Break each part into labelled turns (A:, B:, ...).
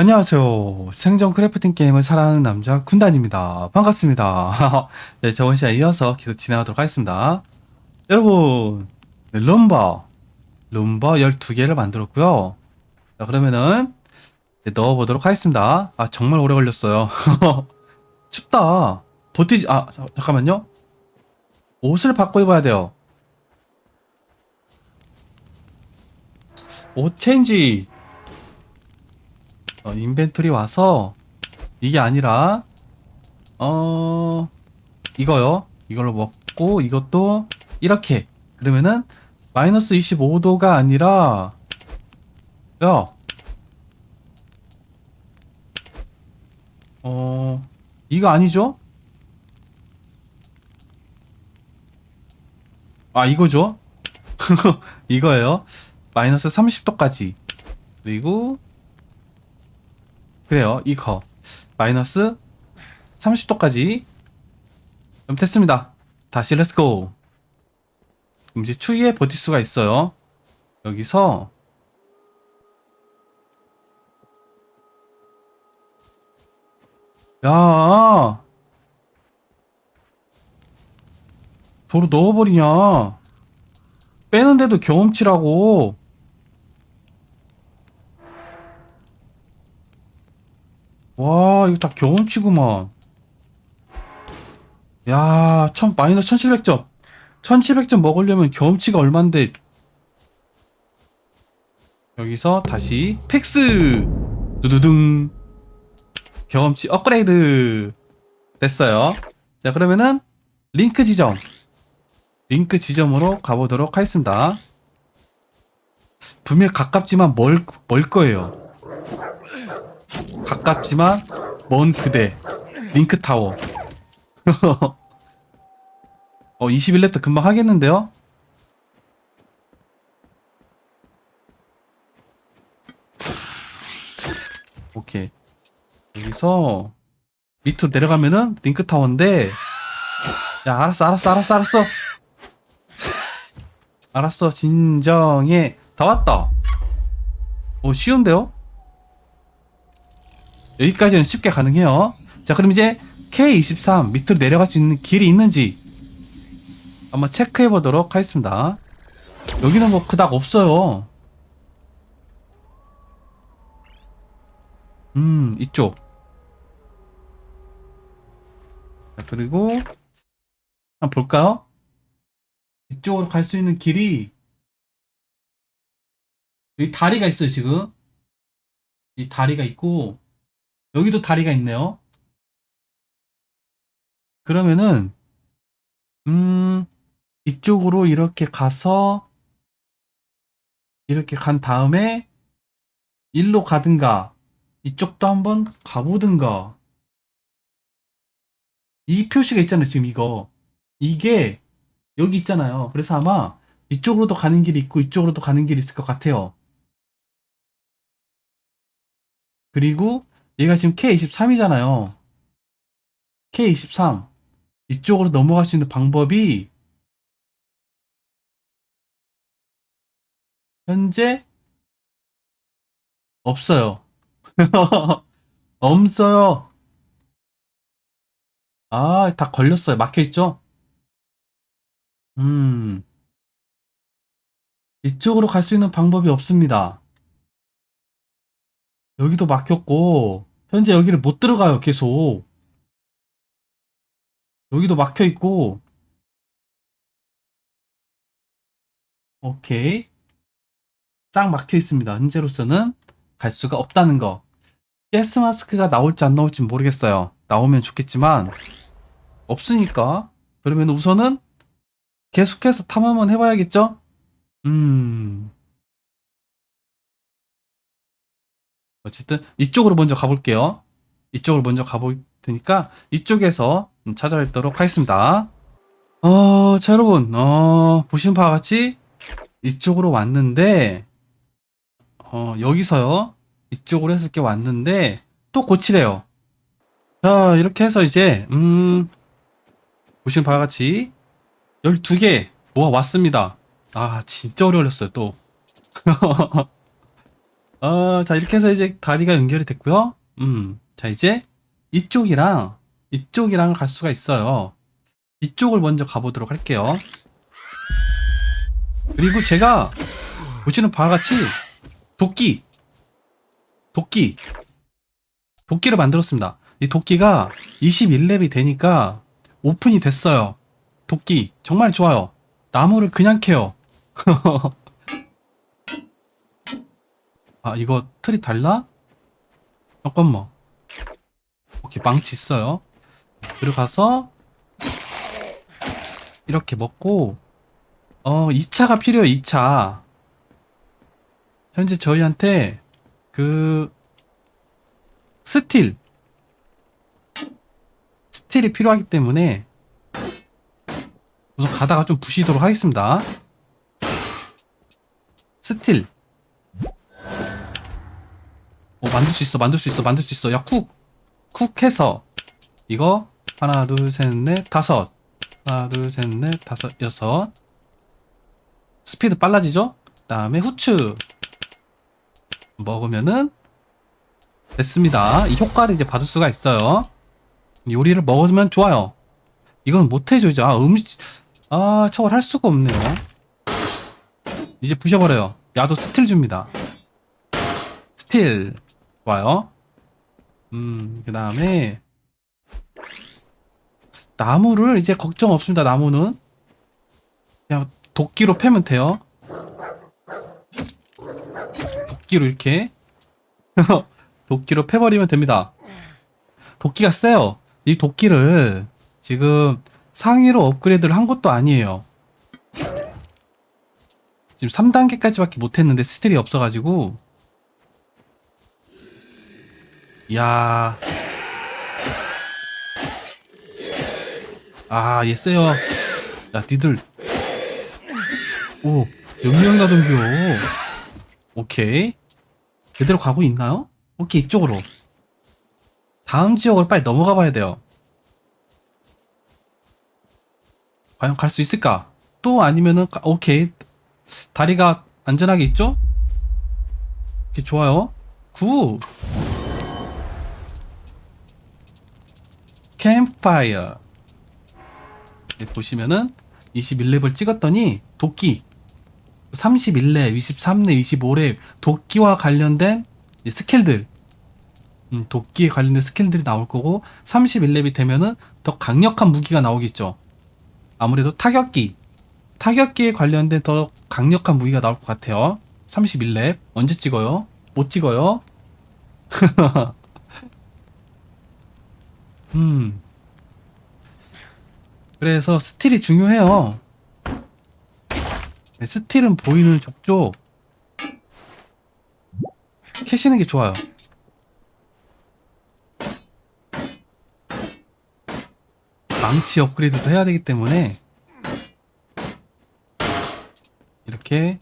A: 안녕하세요. 생존 크래프팅 게임을 사랑하는 남자 군단입니다. 반갑습니다. 네, 저번 시간에 이어서 계속 진행하도록 하겠습니다. 여러분, 네, 룸바, 룸바 12개를 만들었고요. 자, 그러면은 이제 넣어보도록 하겠습니다. 아, 정말 오래 걸렸어요. 춥다. 버티지, 아, 자, 잠깐만요. 옷을 바꿔 입어야 돼요. 옷 체인지. 어, 인벤토리 와서 이게 아니라 어 이거요 이걸로 먹고 이것도 이렇게 그러면은 마이너스 25도가 아니라 야 어, 이거 아니죠? 아, 이거죠? 이거예요. 마이너스 30도까지. 그리고, 그래요. 이거. 마이너스 30도까지. 그럼 됐습니다. 다시 렛츠고. 그럼 이제 추위에 버틸 수가 있어요. 여기서, 야, 도로 넣어버리냐. 빼는데도 경험치라고. 와, 이거 다 경험치구만. 야, 천, 마이너스 1700점. 1700점 먹으려면 경험치가 얼만데. 여기서 다시 팩스! 두두둥. 경험치 업그레이드. 됐어요. 자, 그러면은, 링크 지점. 링크 지점으로 가보도록 하겠습니다. 분명 가깝지만 멀, 멀 거예요. 가깝지만 먼 그대. 링크 타워. 어, 21렙도 금방 하겠는데요? 오케이. 여기서 밑으로 내려가면은 링크 타워인데 야, 알았어, 알았어, 알았어, 알았어. 알았어, 진정해. 다 왔다. 오, 쉬운데요? 여기까지는 쉽게 가능해요. 자, 그럼 이제 K23 밑으로 내려갈 수 있는 길이 있는지 한번 체크해 보도록 하겠습니다. 여기는 뭐 그닥 없어요. 음, 이쪽. 자, 그리고 한번 볼까요? 이쪽으로 갈 수 있는 길이 여기 다리가 있어요, 지금. 이 다리가 있고 여기도 다리가 있네요. 그러면은 음 이쪽으로 이렇게 가서 이렇게 간 다음에 일로 가든가 이쪽도 한번 가보든가. 이 표시가 있잖아요 지금 이거. 이게 여기 있잖아요. 그래서 아마 이쪽으로도 가는 길이 있고 이쪽으로도 가는 길이 있을 것 같아요. 그리고 얘가 지금 K23이잖아요. K23. 이쪽으로 넘어갈 수 있는 방법이 현재 없어요. 없어요. 아, 다 걸렸어요. 막혀 있죠? 음. 이쪽으로 갈 수 있는 방법이 없습니다. 여기도 막혔고, 현재 여기를 못 들어가요, 계속. 여기도 막혀 있고, 오케이. 싹 막혀 있습니다. 현재로서는 갈 수가 없다는 거. 가스 마스크가 나올지 안 나올지 모르겠어요. 나오면 좋겠지만, 없으니까. 그러면 우선은 계속해서 탐험은 해봐야겠죠? 음. 어쨌든 이쪽으로 먼저 가볼게요. 이쪽으로 먼저 가볼 테니까 이쪽에서 음, 찾아뵙도록 하겠습니다. 어, 자 여러분, 어, 보시는 바와 같이 이쪽으로 왔는데 어, 여기서요. 이쪽으로 해서 이렇게 왔는데 또 고치래요. 자, 이렇게 해서 이제 음 보시는 바와 같이 12개 모아 왔습니다. 아, 진짜 걸렸어요, 또. 어, 자, 이렇게 해서 이제 다리가 연결이 됐고요. 음, 자, 이제 이쪽이랑 이쪽이랑 갈 수가 있어요. 이쪽을 먼저 가보도록 할게요. 그리고 제가 보시는 바와 같이 도끼, 도끼, 도끼를 만들었습니다. 이 도끼가 21렙이 되니까 오픈이 됐어요. 도끼 정말 좋아요. 나무를 그냥 캐요. 아 이거 틀이 달라? 잠깐만. 오케이 망치 있어요. 들어가서 이렇게 먹고 어 2차가 필요해요 2차 현재 저희한테 그 스틸 스틸이 필요하기 때문에 우선 가다가 좀 부시도록 하겠습니다 스틸 어 만들 수 있어 만들 수 있어 만들 수 있어 야 쿡 쿡 해서 이거 하나 둘 셋 넷 다섯 하나 둘 셋 넷 다섯 여섯 스피드 빨라지죠? 그 다음에 후추 먹으면은 됐습니다. 이 효과를 이제 받을 수가 있어요. 요리를 먹으면 좋아요. 이건 못 해주죠. 아, 음, 아, 저걸 할 수가 없네요. 이제 부셔버려요. 야도 스틸 줍니다. 스틸. 좋아요. 음, 그 다음에, 나무를 이제 걱정 없습니다. 나무는. 그냥 도끼로 패면 돼요. 도끼로 이렇게. 도끼로 패버리면 됩니다. 도끼가 세요. 이 도끼를 지금 상위로 업그레이드를 한 것도 아니에요. 지금 3단계까지밖에 못했는데 스틸이 없어가지고 이야. 아 얘 세요. 야 니들. 오 명령 나동교 오케이. 제대로 가고 있나요? 오케이 이쪽으로. 다음 지역으로 빨리 넘어가 봐야 돼요. 과연 갈 수 있을까? 또 아니면은 가- 오케이. 다리가 안전하게 있죠? 오케이 좋아요. 굿 캠파이어 여기 보시면은 21렙을 찍었더니 도끼 31렙, 23렙, 25렙 도끼와 관련된 이 스킬들 음, 도끼에 관련된 스킬들이 나올 거고 31렙이 되면은 더 강력한 무기가 나오겠죠. 아무래도 타격기 타격기에 관련된 더 강력한 무기가 나올 것 같아요. 31렙 언제 찍어요? 못 찍어요. 음. 그래서 스틸이 중요해요. 네, 스틸은 보이는 족족 캐시는 게 좋아요. 망치 업그레이드도 해야 되기 때문에 이렇게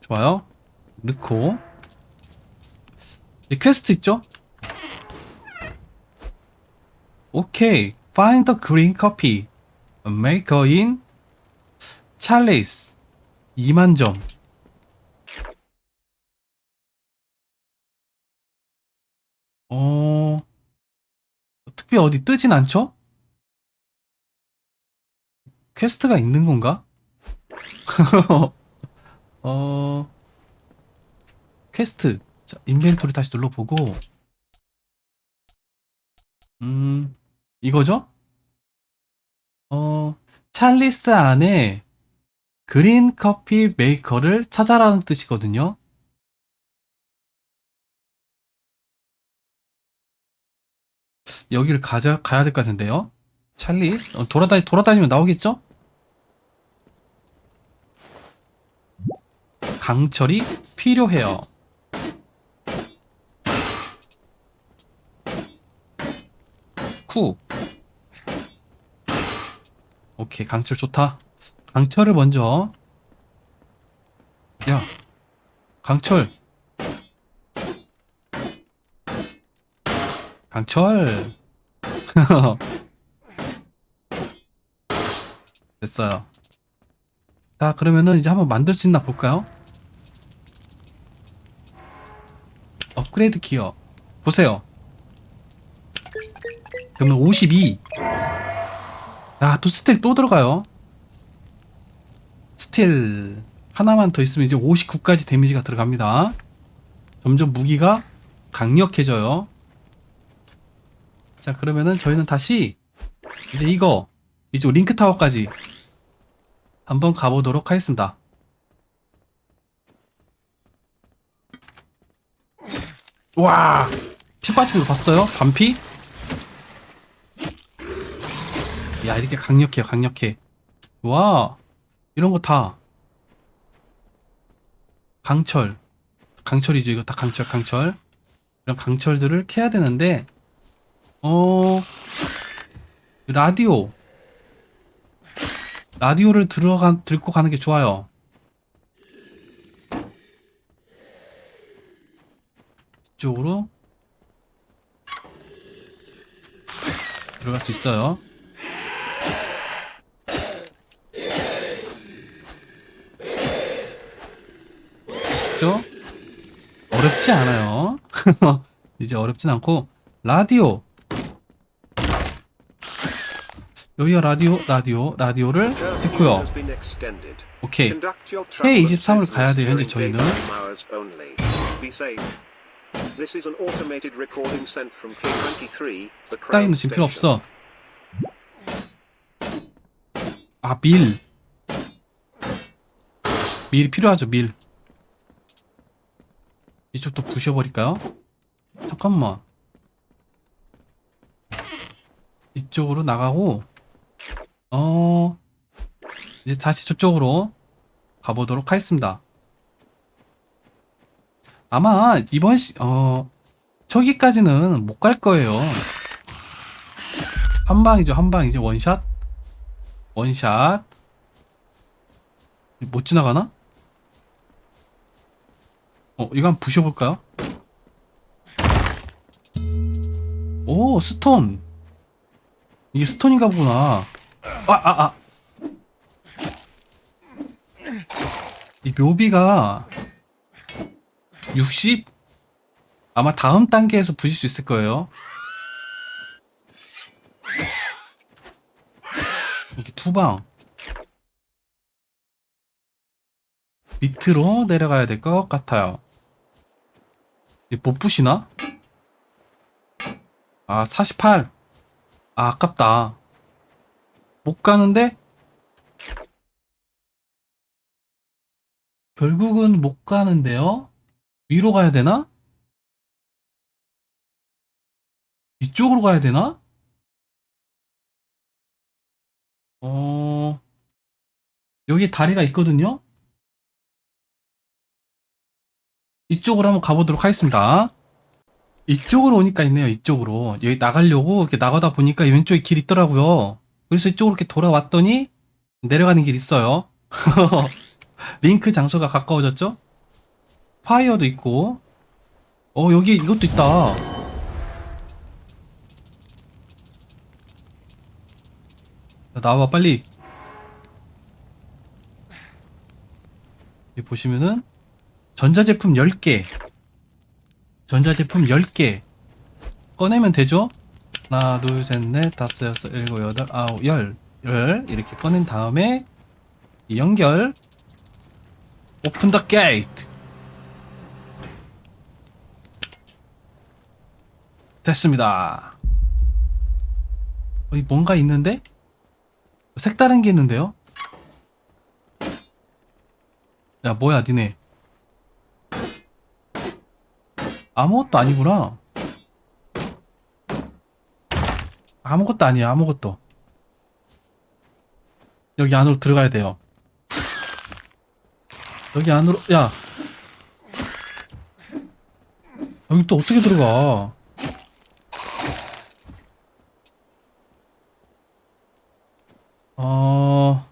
A: 좋아요. 넣고 이 퀘스트 있죠? 오케이. Find the green coffee. Maker in 찰리스 2만 점. 어, 특별히 어디 뜨진 않죠? 퀘스트가 있는 건가? 어, 퀘스트. 자, 인벤토리 다시 눌러보고, 음, 이거죠? 어, 찰리스 안에 그린 커피 메이커를 찾아라는 뜻이거든요. 여기를 가자, 가야 될 것 같은데요. 찰리스? 어, 돌아다니, 돌아다니면 나오겠죠? 강철이 필요해요. 쿠. 오케이, 강철 좋다. 강철을 먼저. 야, 강철. 강철. 됐어요. 자, 그러면은 이제 한번 만들 수 있나 볼까요? 업그레이드 기어. 보세요. 그러면 52. 야, 또 스틸 또 들어가요. 스틸 하나만 더 있으면 이제 59까지 데미지가 들어갑니다. 점점 무기가 강력해져요. 자, 그러면은 저희는 다시 이제 이거 이쪽 링크 타워까지 한번 가보도록 하겠습니다. 와, 피 빠진 거 봤어요? 반피? 야, 이렇게 강력해요, 강력해. 와, 이런 거 다. 강철. 강철이죠, 이거 다 강철, 강철. 이런 강철들을 캐야 되는데, 어, 라디오. 라디오를 들어가, 들고 가는 게 좋아요. 이쪽으로 들어갈 수 있어요. 쉽죠? 어렵지 않아요. 이제 어렵진 않고 라디오 여기가 라디오 라디오 라디오를 듣고요. 오케이
B: K23을 가야 돼요, 현재 저희는.
A: 따위는 지금 필요 없어. 아, 밀. 밀이 필요하죠, 밀. 이쪽도 부셔버릴까요? 잠깐만. 이쪽으로 나가고, 어, 이제 다시 저쪽으로 가보도록 하겠습니다. 아마 이번 시, 어, 저기까지는 못 갈 거예요. 한 방이죠, 한 방. 이제 원샷. 원샷. 못 지나가나? 어, 이거 한번 부셔볼까요? 오, 스톤. 이게 스톤인가 보구나. 아, 아, 아. 이 묘비가 60? 아마 다음 단계에서 부실 수 있을 거예요. 이렇게 두 방. 밑으로 내려가야 될 것 같아요. 이못 부시나? 아, 48. 아, 아깝다. 못 가는데? 결국은 못 가는데요? 위로 가야 되나? 이쪽으로 가야 되나? 어, 여기 다리가 있거든요? 이쪽으로 한번 가보도록 하겠습니다. 이쪽으로 오니까 있네요, 이쪽으로. 여기 나가려고 이렇게 나가다 보니까 왼쪽에 길 있더라고요. 그래서 이쪽으로 이렇게 돌아왔더니 내려가는 길 있어요. 링크 장소가 가까워졌죠? 파이어도 있고. 어, 여기 이것도 있다. 자, 나와 빨리. 여기 보시면은 전자제품 10개. 전자제품 10개. 꺼내면 되죠? 하나, 둘, 셋, 넷, 다섯, 여섯, 일곱, 여덟, 아홉, 열. 열. 이렇게 꺼낸 다음에 이 연결. 오픈 더 게이트. 됐습니다. 여기 뭔가 있는데? 색다른 게 있는데요? 야, 뭐야, 니네. 아무것도 아니구나. 아무것도 아니야, 아무것도. 여기 안으로 들어가야 돼요. 여기 안으로, 야. 여기 또 어떻게 들어가? 어,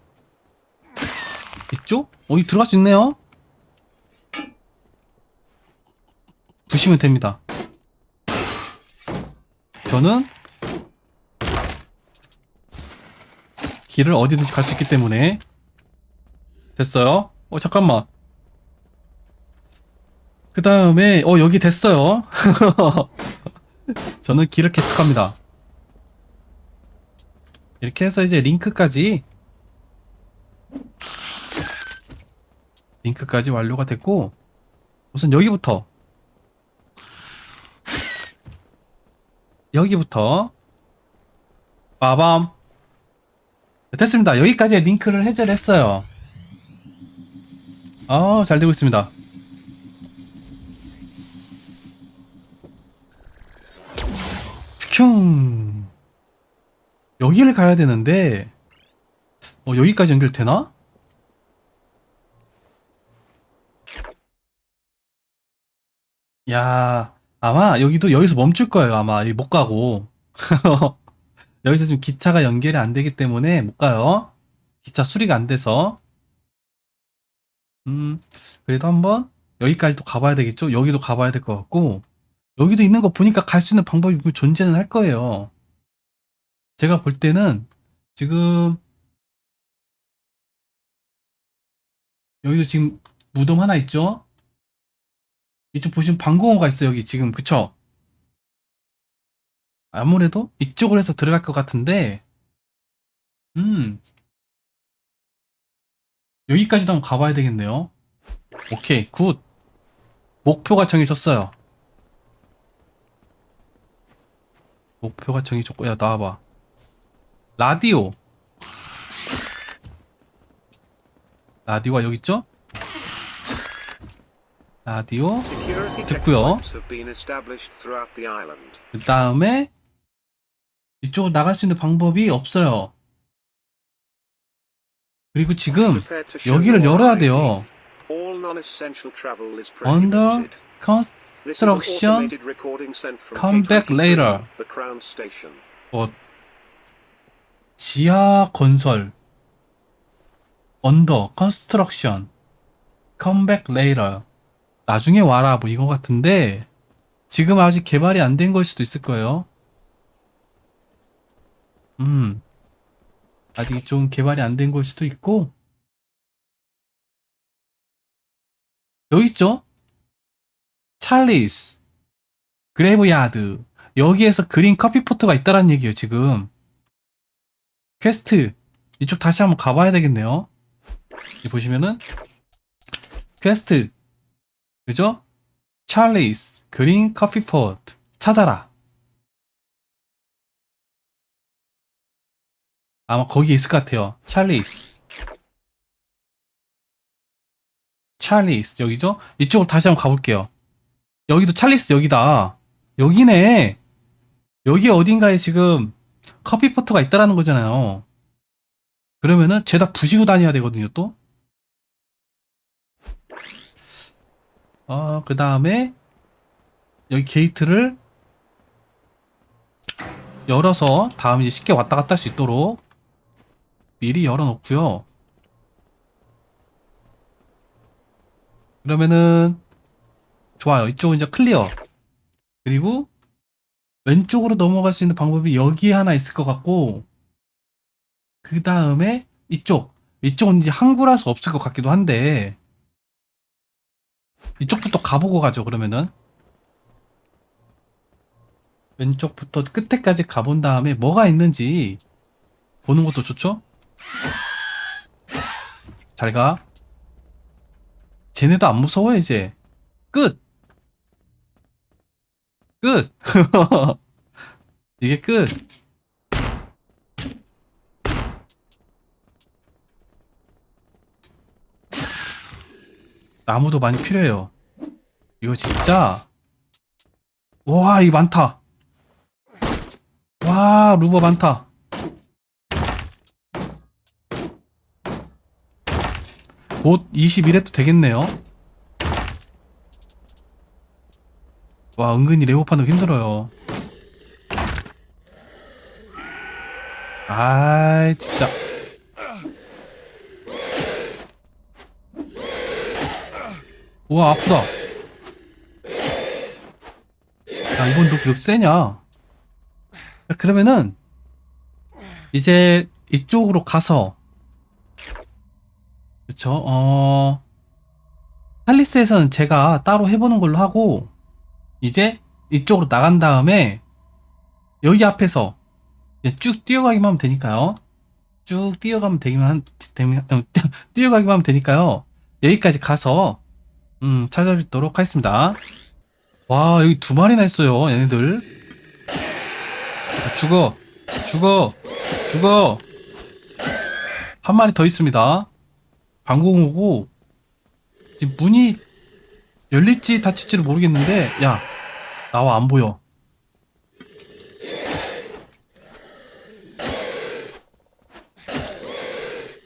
A: 이쪽? 어, 이 들어갈 수 있네요? 부시면 됩니다. 저는 길을 어디든지 갈 수 있기 때문에 됐어요. 어 잠깐만. 그 다음에, 어, 여기 됐어요. 저는 길을 계속합니다. 이렇게 해서 이제 링크까지, 링크까지 완료가 됐고, 우선 여기부터, 여기부터, 빠밤. 됐습니다. 여기까지 링크를 해제를 했어요. 아, 잘 되고 있습니다. 흉. 여기를 가야 되는데, 어, 여기까지 연결되나? 야, 아마 여기도 여기서 멈출 거예요. 아마 여기 못 가고. 여기서 지금 기차가 연결이 안 되기 때문에 못 가요. 기차 수리가 안 돼서. 음, 그래도 한번 여기까지 도 가봐야 되겠죠? 여기도 가봐야 될 것 같고, 여기도 있는 거 보니까 갈 수 있는 방법이 존재는 할 거예요. 제가 볼 때는 지금 여기도 지금 무덤 하나 있죠? 이쪽 보시면 방공호가 있어요. 여기 지금 그쵸? 아무래도 이쪽으로 해서 들어갈 것 같은데, 음, 여기까지도 한번 가봐야 되겠네요. 오케이, 굿. 목표가 정해졌어요. 목표가 정해졌고, 야, 나와봐. 라디오. 라디오가 여기 있죠? 라디오.
B: 듣고요.
A: 그 다음에 이쪽으로 나갈 수 있는 방법이 없어요. 그리고 지금 여기를 열어야 돼요.
B: Under
A: Construction
B: Come back later.
A: 뭐 지하 건설 언더 컨스트럭션 컴백 레이러 나중에 와라 뭐 이거 같은데 지금 아직 개발이 안 된 걸 수도 있을 거예요. 음. 아직 좀 개발이 안 된 걸 수도 있고. 여기 있죠? 찰리스. 그레이브야드. 여기에서 그린 커피 포트가 있다는 얘기예요 지금. 퀘스트. 이쪽 다시 한번 가봐야 되겠네요. 보시면은 퀘스트 그죠? 찰리스 그린 커피 포트 찾아라 아마 거기 있을 것 같아요 찰리스 찰리스 여기죠? 이쪽으로 다시 한번 가볼게요 여기도 찰리스 여기다 여기네 여기 어딘가에 지금 커피 포트가 있다라는 거잖아요. 그러면은 죄다 부시고 다녀야 되거든요, 또. 어, 그 다음에 여기 게이트를 열어서 다음 이제 쉽게 왔다 갔다 할 수 있도록 미리 열어놓고요. 그러면은 좋아요. 이쪽은 이제 클리어. 그리고 왼쪽으로 넘어갈 수 있는 방법이 여기에 하나 있을 것 같고, 그 다음에 이쪽. 이쪽은 이제 항구라서 없을 것 같기도 한데, 이쪽부터 가보고 가죠, 그러면은. 왼쪽부터 끝에까지 가본 다음에 뭐가 있는지 보는 것도 좋죠? 잘 가. 쟤네도 안 무서워, 이제. 끝! 끝! 이게 끝! 나무도 많이 필요해요. 이거 진짜. 와, 이거 많다. 와, 루버 많다. 곧 21회도 되겠네요. 와, 은근히 레오파는 힘들어요. 아이, 진짜. 우와, 아프다. 야, 이번 너 기록 세냐? 야, 그러면은, 이제 이쪽으로 가서, 그쵸, 어, 팰리스에서는 제가 따로 해보는 걸로 하고 이제 이쪽으로 나간 다음에 여기 앞에서 쭉 뛰어가기만 하면 되니까요. 쭉 뛰어가면 되기만 한, 되면, 어, 뛰어가기만 하면 되니까요. 여기까지 가서 음, 찾아뵙도록 하겠습니다. 와, 여기 두 마리나 있어요, 얘네들. 자, 죽어, 죽어, 죽어. 한 마리 더 있습니다. 방공 오고, 지금 문이 열릴지 닫힐지를 모르겠는데, 야, 나와 안 보여.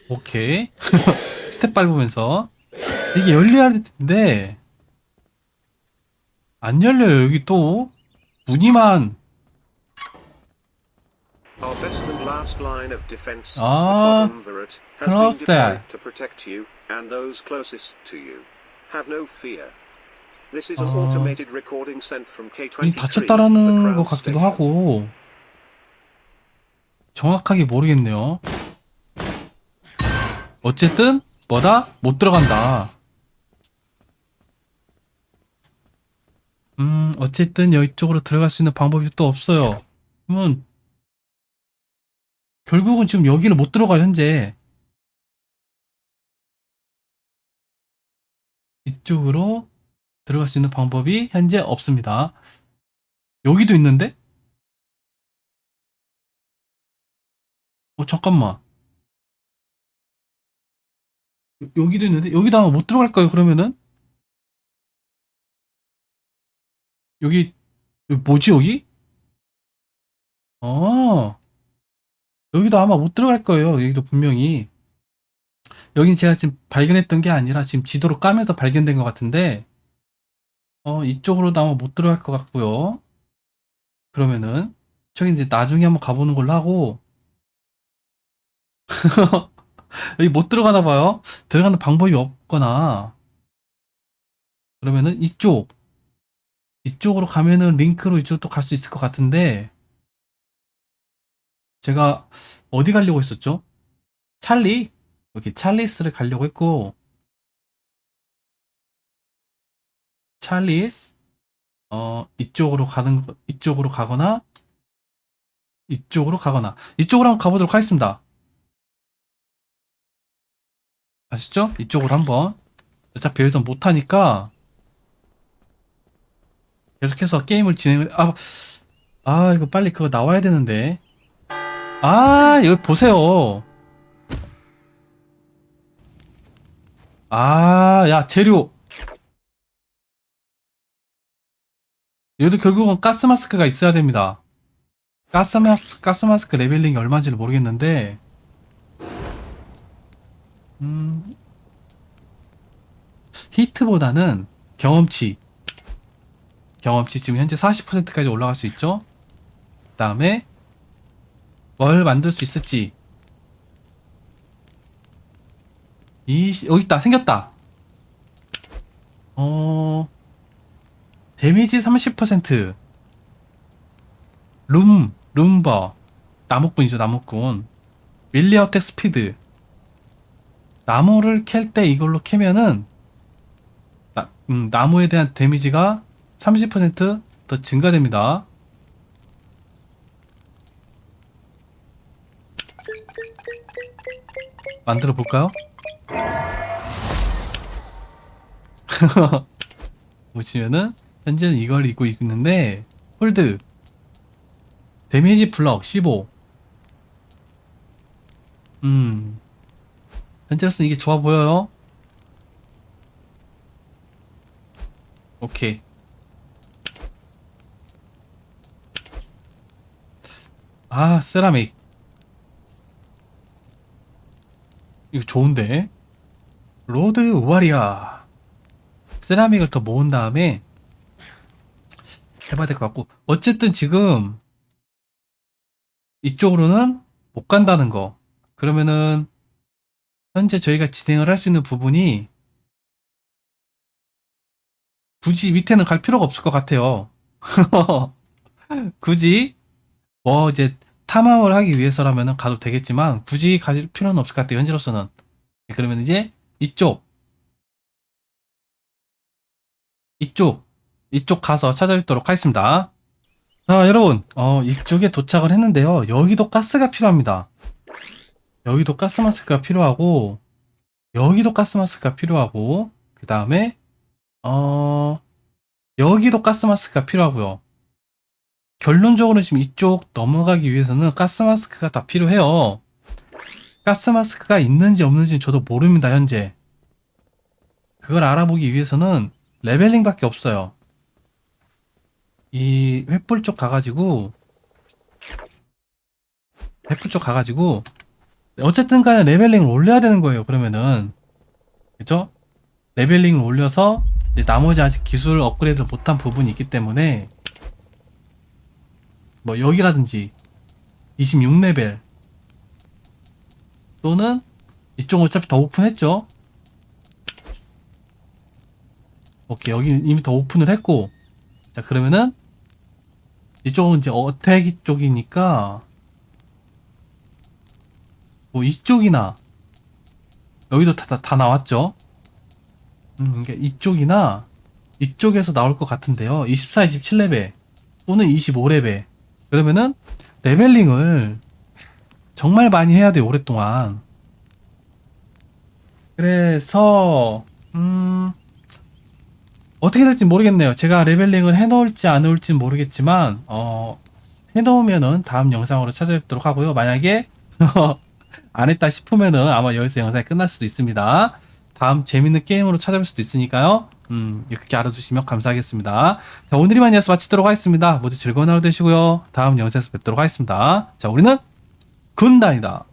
A: 오케이. 스텝 밟으면서. 이게 열려야 될 텐데, 안 열려요, 여기 또. 무늬만. Ah, Ah.
B: sent from
A: 이
B: K23, the
A: 다쳤다라는 것 같기도. 하고 정확하게 모르겠네요. 어쨌든 뭐다? 못 들어간다. 음, 어쨌든 여기 쪽으로 들어갈 수 있는 방법이 또 없어요. 그러면 결국은 지금 여기를 못 들어가 현재. 이쪽으로 들어갈 수 있는 방법이 현재 없습니다. 여기도 있는데? 어, 잠깐만. 여- 여기도 있는데? 여기도 아마 못 들어갈까요, 그러면은? 여기, 뭐지, 여기? 어, 여기도 아마 못 들어갈 거예요, 여기도 분명히. 여긴 제가 지금 발견했던 게 아니라 지금 지도로 까면서 발견된 것 같은데, 어, 이쪽으로도 아마 못 들어갈 것 같고요. 그러면은 저기 이제 나중에 한번 가보는 걸로 하고 여기 못 들어가나 봐요. 들어가는 방법이 없거나 그러면은 이쪽 이쪽으로 가면은 링크로 이쪽도 갈수 있을 것 같은데 제가 어디 가려고 했었죠? 찰리 여기 찰리스를 가려고 했고 찰리스 어 이쪽으로 가는 거- 이쪽으로 가거나 이쪽으로 가거나 이쪽으로 한번 가보도록 하겠습니다. 아시죠? 이쪽으로 한번 어차피 여기서 못하니까 계속해서 게임을 진행을 아, 아 이거 빨리 그거 나와야 되는데. 아 여기 보세요. 아 야 재료. 얘도 결국은 가스 마스크가 있어야 됩니다. 가스 마스 가스 마스크 레벨링이 얼마인지를 모르겠는데, 음, 히트보다는 경험치, 경험치 지금 현재 40%까지 올라갈 수 있죠. 그 다음에 뭘 만들 수 있을지, 이 시- 여기 있다 생겼다. 어. 데미지 30%. 룸, 룸버. 나무꾼이죠, 나무꾼. 윌리 어택 스피드. 나무를 캘 때 이걸로 캐면은, 나, 음, 나무에 대한 데미지가 30%더 증가됩니다. 만들어 볼까요? 보시면은 현재는 이걸 입고 있는데 홀드 데미지 블럭 15 음. 현재로서는 이게 좋아 보여요. 오케이. 아, 세라믹. 이거 좋은데? 로드 우아리아. 세라믹을 더 모은 다음에 해봐야 될 것 같고. 어쨌든 지금 이쪽으로는 못 간다는 거. 그러면은 현재 저희가 진행을 할 수 있는 부분이 굳이 밑에는 갈 필요가 없을 것 같아요. 굳이 뭐 이제 탐험을 하기 위해서라면 가도 되겠지만 굳이 갈 필요는 없을 것 같아요. 현재로서는. 그러면 이제 이쪽 이쪽, 이쪽 가서 찾아뵙도록 하겠습니다. 자, 여러분, 어, 이쪽에 도착을 했는데요. 여기도 가스가 필요합니다. 여기도 가스 마스크가 필요하고, 여기도 가스 마스크가 필요하고, 그 다음에, 어, 여기도 가스 마스크가 필요하고요. 결론적으로 지금 이쪽 넘어가기 위해서는 가스 마스크가 다 필요해요. 가스 마스크가 있는지 없는지 저도 모릅니다, 현재. 그걸 알아보기 위해서는 레벨링밖에 없어요. 이 횃불 쪽 가가지고 횃불 쪽 가가지고 어쨌든 간에 레벨링을 올려야 되는 거예요. 그러면은 그죠? 레벨링을 올려서 나머지 아직 기술 업그레이드를 못한 부분이 있기 때문에 뭐 여기라든지 26레벨 또는 이쪽은 어차피 더 오픈했죠. 오케이 여기 이미 더 오픈을 했고 자 그러면은 이쪽은 이제 어택 쪽이니까 뭐 이쪽이나 여기도 다, 다, 다 나왔죠. 음, 이게 이쪽이나 이쪽에서 나올 것 같은데요. 24, 27레벨 또는 25레벨 그러면은 레벨링을 정말 많이 해야 돼요 오랫동안 그래서 음 어떻게 될지 모르겠네요. 제가 레벨링을 해놓을지 안 해놓을지 모르겠지만 어, 해놓으면은 다음 영상으로 찾아뵙도록 하고요. 만약에 안 했다 싶으면은 아마 여기서 영상이 끝날 수도 있습니다. 다음 재밌는 게임으로 찾아뵐 수도 있으니까요. 음, 이렇게 알아주시면 감사하겠습니다. 자, 오늘 이만 이어서 마치도록 하겠습니다. 모두 즐거운 하루 되시고요. 다음 영상에서 뵙도록 하겠습니다. 자, 우리는 군단이다.